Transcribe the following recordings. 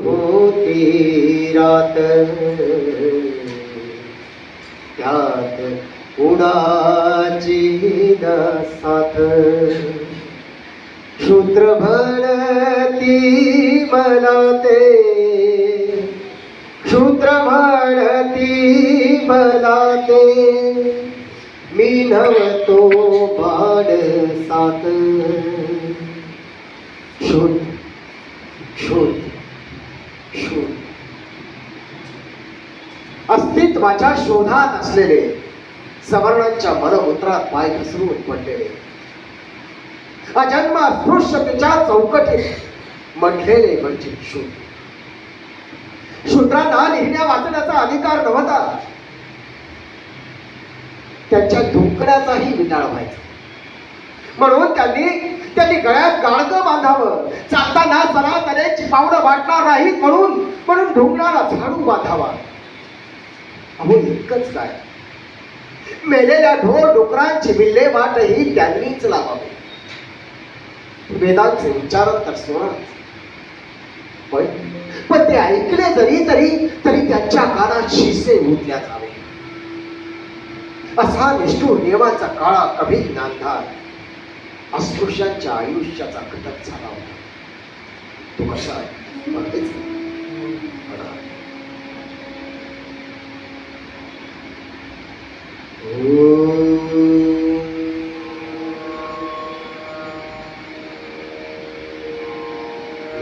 होती रात. त्यात उडाची साथ शूद्र म्हणती मला ते. शूद्र म्हणती मला ते. मी नवतो बाळ सात शूद शूद शूद अस्तित्वाच्या शोधात असलेले सवर्णांच्या मनमुत्रात पाय घसरून पडलेले. अजन्म अस्पृश्यतेच्या चौकटीत म्हटलेले म्हणजे शूद्र. शूद्रांना लिहिण्या वाचण्याचा अधिकार नव्हता. त्यांच्या धोकड्याचाही विटाळ व्हायचा. म्हणून त्यांनी त्यांनी गळ्यात गाडगं बांधावं. चालताना सरा तऱ्हेची पावडं वाटणार नाहीत म्हणून म्हणून ढुंकणारा झाडू बांधावा. अहो इतकंच काय मेलेल्या ढोर डुकरांची विल्हेवाटही त्यांनीच लावावी. वेदांचे उच्चारण तर सोडा. पण पण ते ऐकले जरी तरी तरी त्यांच्या कानात शिसे उतल्या जावे. असा निष्ठूर नियमाचा काळा कभी नांधार अस्पृश्यांच्या आयुष्याचा घटक झाला होता. तो कसा आहे? म्हणतेच म्हणा.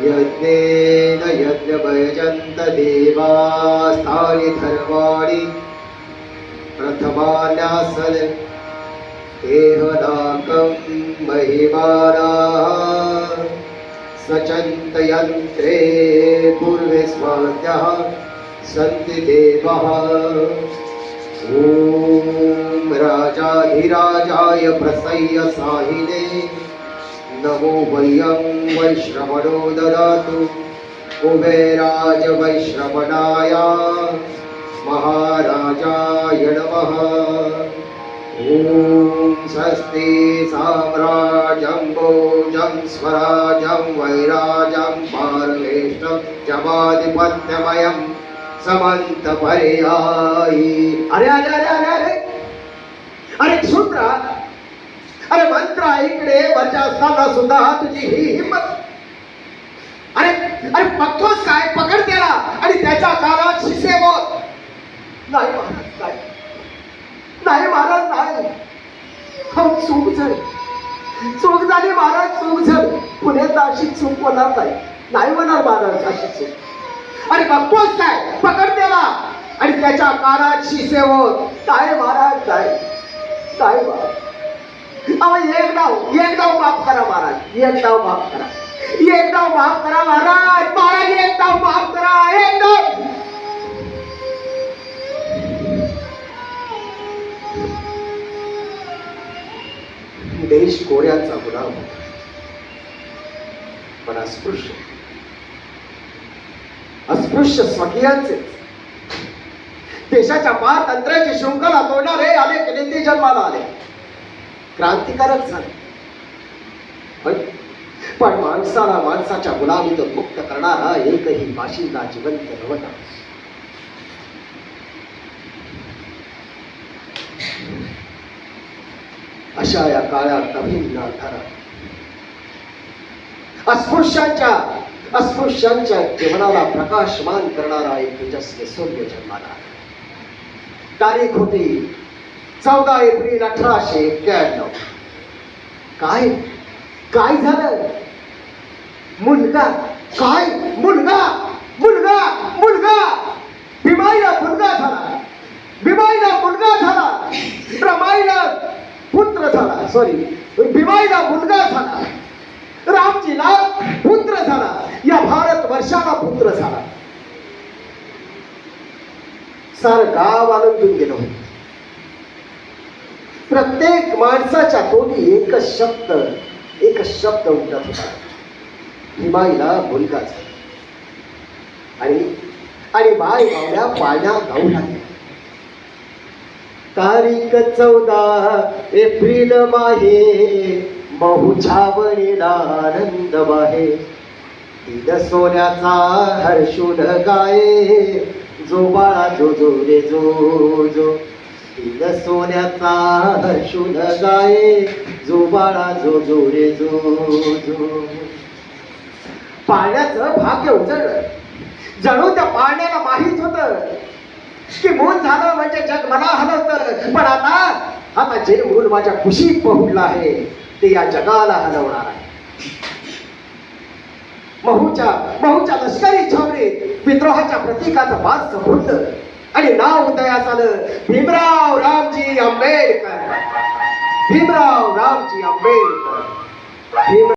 यज्ञेन यज्ञभयजन्त देवास्तानि धर्माणि प्रथमान्यासन देहनाकं महिमाना। सचन्तयन्त्रे पूर्वे स्वाद्यः सन्ति देवः ॐ राजाधिराजाय प्रसय्य साहिने। नमो वयं वैश्रवणो ददातु। कुबेराज वैश्रवणाय महाराजाय नमः। ॐ स्वस्ति साम्राजं भोजं स्वराजं वैराजं पारमेष्टं जमाधिपत्यमयं समन्तपर्यायी। अरे अरे अरे अरे अरे! अरे शूद्रा अरे मंत्र इकडे वरच्या असताना सुद्धा तुझी ही हिंमत! अरे अरे बघतोस काय पकड त्याला आणि त्याच्या काळात शिसे बोल! नाही महाराज नाही. नाही महाराज नाही. हो चूक झाली. चूक झाली महाराज चूक झाली. पुण्यात अशी चूक होणार नाही. नाही होणार महाराज अशी चूक. अरे बघतोच काय पकड त्याला. आणि त्याच्या कानात शिसे होत. काय महाराज काय काय महाराज. अहो एक डाव एक डाव माफ करा महाराज. एक डाव माफ करा. एक डाव माफ करा महाराज. महाराज एक डाव माफ कोड्याचा गुलाम पण अस्पृश्य. अस्पृश्य स्वकीयांचे. देशाच्या पार पारतंत्र्याची शृंखला तोडणारे अनेक नेते जन्माला आले. क्रांतिकारक झाले. पण पण माणसाला माणसाच्या गुलामीतून मुक्त करणारा एकही बाशिंदा जिवंत नव्हता. अशा या काळ्या अभिन्न अंधारात अस्पृश्यांच्या अस्पृश्यांच्या जीवनाला प्रकाशमान करणारा एक तेजस्वी सूर्य जन्माला तारीख होती चौदा एप्रिल अठराशे एक्क्याण्णव. काय? काय झालं? मुलगा. काय? मुलगा! मुलगा! मुलगा! बिमाईला मुलगा झाला. बिमाईला मुलगा झाला. सॉरी भीमाईला मुलगा झाला. रामजीला पुत्र झाला. या भारत वर्षाला पुत्र झाला. सार गाव आनंदून गेलो प्रत्येक माणसाच्या तोंडी एकच शब्द एकच शब्द उठत होता. हिमाईला मुलगा झाला. आणि आणि बाय बावड्या पाळण्या गाऊ लागल्या. तारीख चौदा एप्रिल माहे बहु छावणीला आनंद बाहे तिला सोन्याचा हर्षुल गाये जो बाळा जो जो रे जो जो. तिला सोन्याचा हर्षुल गाये जो बाळा जो जो रे जो जो. पाण्याचं भाग्य उजळलं. जणू त्या पाण्याला झालं म्हणजे जग मला हलवतं पण आता आता जे मूल माझ्या खुशीत पहुडलं आहे ते या जगाला हलवणार आहे. महूच्या महूच्या लष्करी छावणीत विद्रोहाच्या प्रतीकाचं बाज फुटलं आणि नाव उदयास आलं भीमराव रामजी आंबेडकर. भीमराव रामजी आंबेडकर. भीम